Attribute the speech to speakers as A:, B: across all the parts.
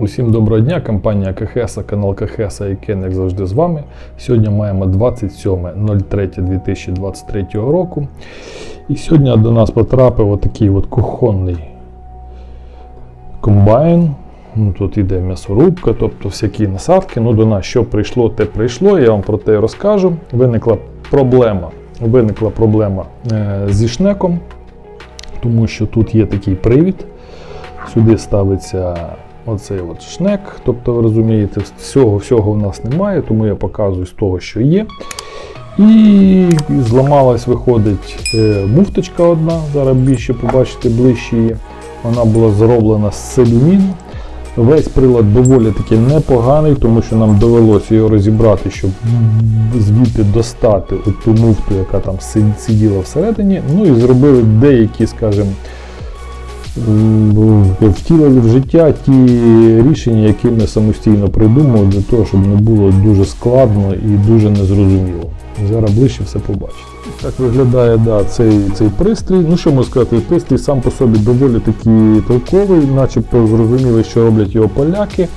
A: Усім доброго дня, компанія КХС, канал КХС і Кен, як завжди з вами. Сьогодні маємо 27.03.2023 року. І сьогодні до нас потрапив отакий от кухонний комбайн. Ну, Тут йде м'ясорубка, тобто всякі насадки. Ну, до нас що прийшло, те прийшло. Я вам про те розкажу. Виникла проблема. Виникла проблема е, зі шнеком, тому що тут є такий привід. Сюди ставиться оцей от шнек. Тобто, ви розумієте, всього всього в нас немає, тому я показую з того, що є. І зламалась, виходить е, муфточка одна. Зараз більше побачите ближче її. Вона була зроблена з целюміну. Весь прилад доволі таки непоганий, тому що нам довелося його розібрати, щоб звідти достати ту муфту, яка там сиділа всередині. Ну і зробили деякі, скажімо, втілили в життя ті рішення, які ми самостійно придумали, для того, щоб не було дуже складно і дуже незрозуміло. Зараз ближче все побачите. Так виглядає да, цей, цей пристрій. Ну що можу сказати, пристрій сам по собі доволі таки толковий, начебто зрозуміли, що роблять його поляки.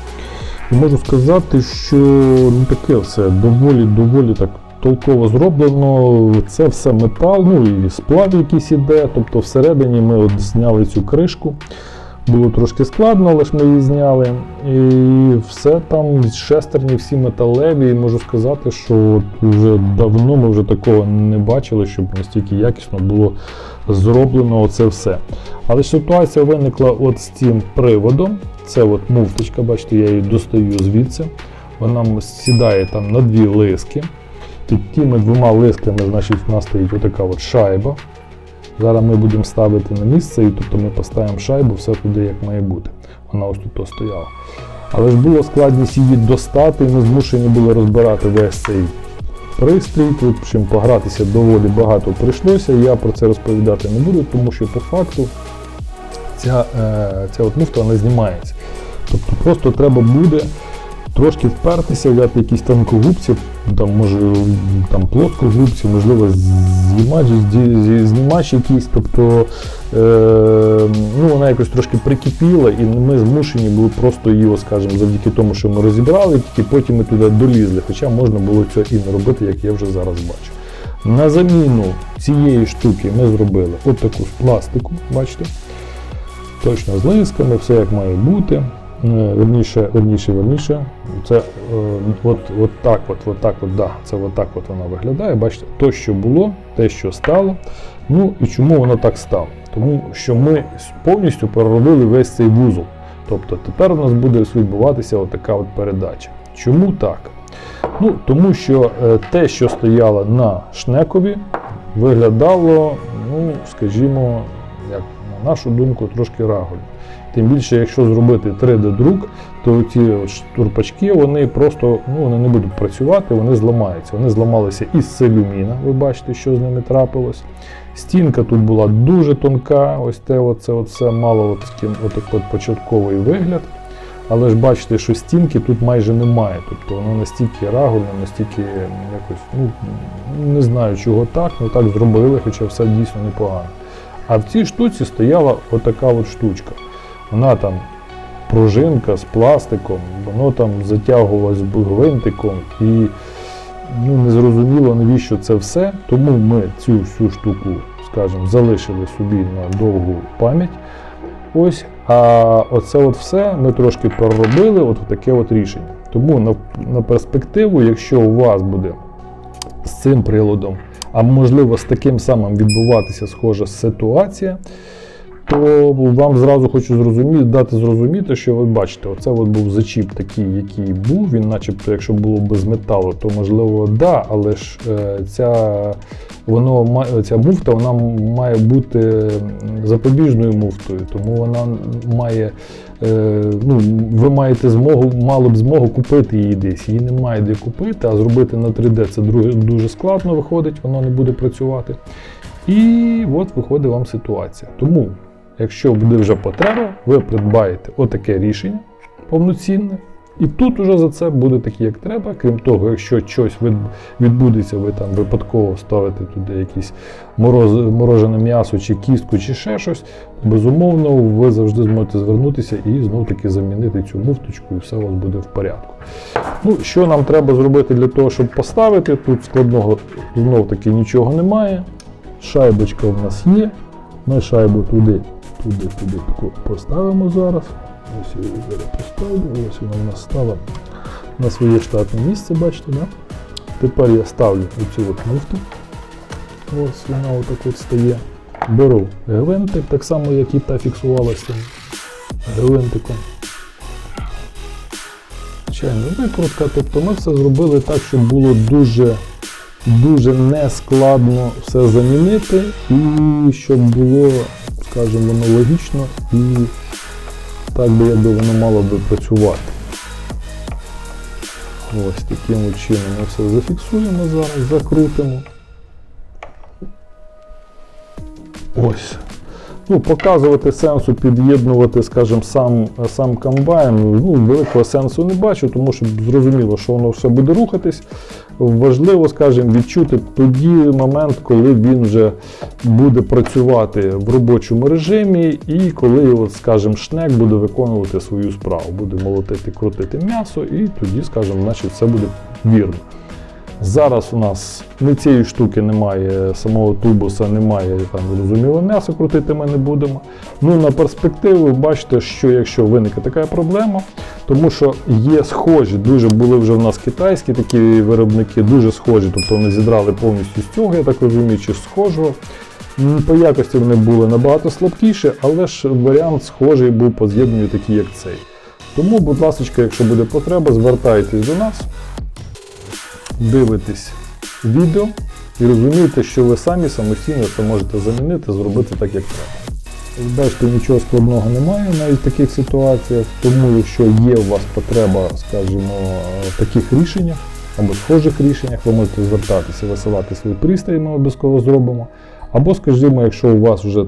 A: Можу сказати, що ну, таке все доволі доволі так толково зроблено. Це все метал, ну і сплав якийсь іде. Тобто всередині ми от зняли цю кришку. Було трошки складно, але ж ми її зняли. І все там шестерні, всі металеві. І можу сказати, що от вже давно ми вже такого не бачили, щоб настільки якісно було зроблено оце все. Але ситуація виникла от з цим приводом. Це от муфточка, бачите, я її достаю звідси. Вона сідає там на дві лиски. Під двома лисками, значить, у нас стоїть отака от шайба. Зараз ми будемо ставити на місце, і тобто ми поставимо шайбу все туди, як має бути. Вона ось тут стояла. Але ж було складність її достати, і ми змушені були розбирати весь цей пристрій. Тут чим погратися доволі багато прийшлося. Я про це розповідати не буду, тому що по факту ця, е, ця от муфта вона знімається. Тобто просто треба буде трошки впертися, взяти якісь тонкогубці, там може там плоскогубці, можливо, знімач, знімач якийсь, тобто е, ну, вона якось трошки прикипіла, і ми змушені були просто її, скажімо, завдяки тому, що ми розібрали, тільки потім ми туди долізли. Хоча можна було це і не робити, як я вже зараз бачу. На заміну цієї штуки ми зробили от з пластику, бачите? Точно з лисками, все як має бути. Е, Верніше, верніше, верніше. Це е, от, от так, от, от так, от, да, це от так от вона виглядає. Бачите, то, що було, те, що стало. Ну і чому воно так стало? Тому що ми повністю переробили весь цей вузол. Тобто тепер у нас буде відбуватися отака от передача. Чому так? Ну, тому що е, те, що стояло на шнекові, виглядало, ну, скажімо, як нашу думку, трошки рагульно. Тим більше, якщо зробити 3D-друк, то ці штурпачки вони просто ну, вони не будуть працювати, вони зламаються. Вони зламалися із целюміна, ви бачите, що з ними трапилось. Стінка тут була дуже тонка, ось те оце, оце мало от, от початковий вигляд. Але ж бачите, що стінки тут майже немає. Тобто воно настільки рагульне, настільки якось, ну не знаю чого так, ну так зробили, хоча все дійсно непогано. А в цій штуці стояла отака от штучка. Вона там пружинка з пластиком, воно там затягувалось гвинтиком і ну, не зрозуміло, навіщо це все. Тому ми цю всю штуку, скажімо, залишили собі на довгу пам'ять. Ось, а оце от все ми трошки переробили, от таке от рішення. Тому на, на перспективу, якщо у вас буде з цим приладом, а можливо з таким самим відбуватися схожа ситуація, то вам зразу хочу зрозуміти, дати зрозуміти, що ви бачите, оце от був зачіп такий, який був. Він, начебто, якщо було без металу, то можливо да, але ж е, ця, воно, ця муфта вона має бути запобіжною муфтою, тому вона має. е, Ну, ви маєте змогу, мали б змогу купити її десь. Її немає де купити, а зробити на 3D це дуже складно виходить, воно не буде працювати. І от виходить вам ситуація. Тому, якщо буде вже потреба, ви придбаєте отаке рішення повноцінне, І тут уже за це буде такі, як треба. Крім того, якщо щось відбудеться, ви там випадково ставите туди якесь мороз, морожене м'ясо чи кістку, чи ще щось, безумовно, ви завжди зможете звернутися і знов таки замінити цю муфточку, і все у вас буде в порядку. Ну, що нам треба зробити для того, щоб поставити? Тут складного знов таки нічого немає. Шайбочка в нас є. Ми шайбу туди, туди, туди поставимо зараз. Ось її зараз поставлю. Ось вона в нас стала на своє штатне місце, бачите, да? Тепер я ставлю оцю от муфту. Ось вона отак от стає. Беру гвинтик, так само, як і та фіксувалася гвинтиком. Звичайно, викрутка. Тобто ми все зробили так, щоб було дуже, дуже нескладно все замінити, і щоб було, скажімо, воно логічно і так би якби воно мало би працювати. Ось таким чином ми все зафіксуємо зараз, закрутимо. Ось. Ну, показувати сенсу під'єднувати, скажімо, сам, сам комбайн. Ну, великого сенсу не бачу, тому що зрозуміло, що воно все буде рухатись. Важливо, скажімо, відчути тоді момент, коли він вже буде працювати в робочому режимі, і коли, от, скажімо, шнек буде виконувати свою справу, буде молотити, крутити м'ясо, і тоді, скажімо, значить, все буде вірно. Зараз у нас ні цієї штуки немає, самого тубуса немає, там зрозуміло, м'ясо крутити ми не будемо. Ну на перспективу бачите, що якщо виникне така проблема, тому що є схожі, дуже були вже в нас китайські такі виробники, дуже схожі, тобто вони зідрали повністю з цього, я так розумію, чи схожого. По якості вони були набагато слабкіші, але ж варіант схожий був по з'єднанню такий, як цей. Тому, будь ласка, якщо буде потреба, звертайтесь до нас дивитесь відео і розумієте, що ви самі самостійно це можете замінити, зробити так, як треба. Бачите, нічого складного немає навіть в таких ситуаціях, тому якщо є у вас потреба, скажімо, в таких рішеннях або схожих рішеннях, ви можете звертатися, висилати свої пристрої, ми обов'язково зробимо. Або, скажімо, якщо у вас вже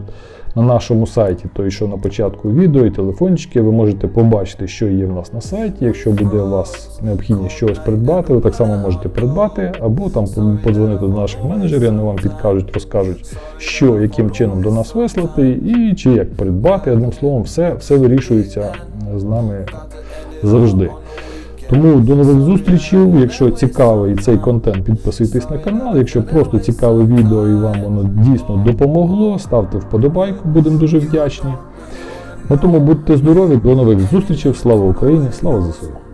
A: на нашому сайті, то що на початку відео і телефончики, ви можете побачити, що є в нас на сайті. Якщо буде у вас необхідність щось придбати, ви так само можете придбати, або там подзвонити до наших менеджерів, вони вам підкажуть, розкажуть, що яким чином до нас вислати, і чи як придбати. Одним словом, все, все вирішується з нами завжди. Тому до нових зустрічей. Якщо цікавий цей контент, підписуйтесь на канал. Якщо просто цікаве відео і вам воно дійсно допомогло, ставте вподобайку, будемо дуже вдячні. На тому будьте здорові, до нових зустрічей. Слава Україні! Слава ЗСУ!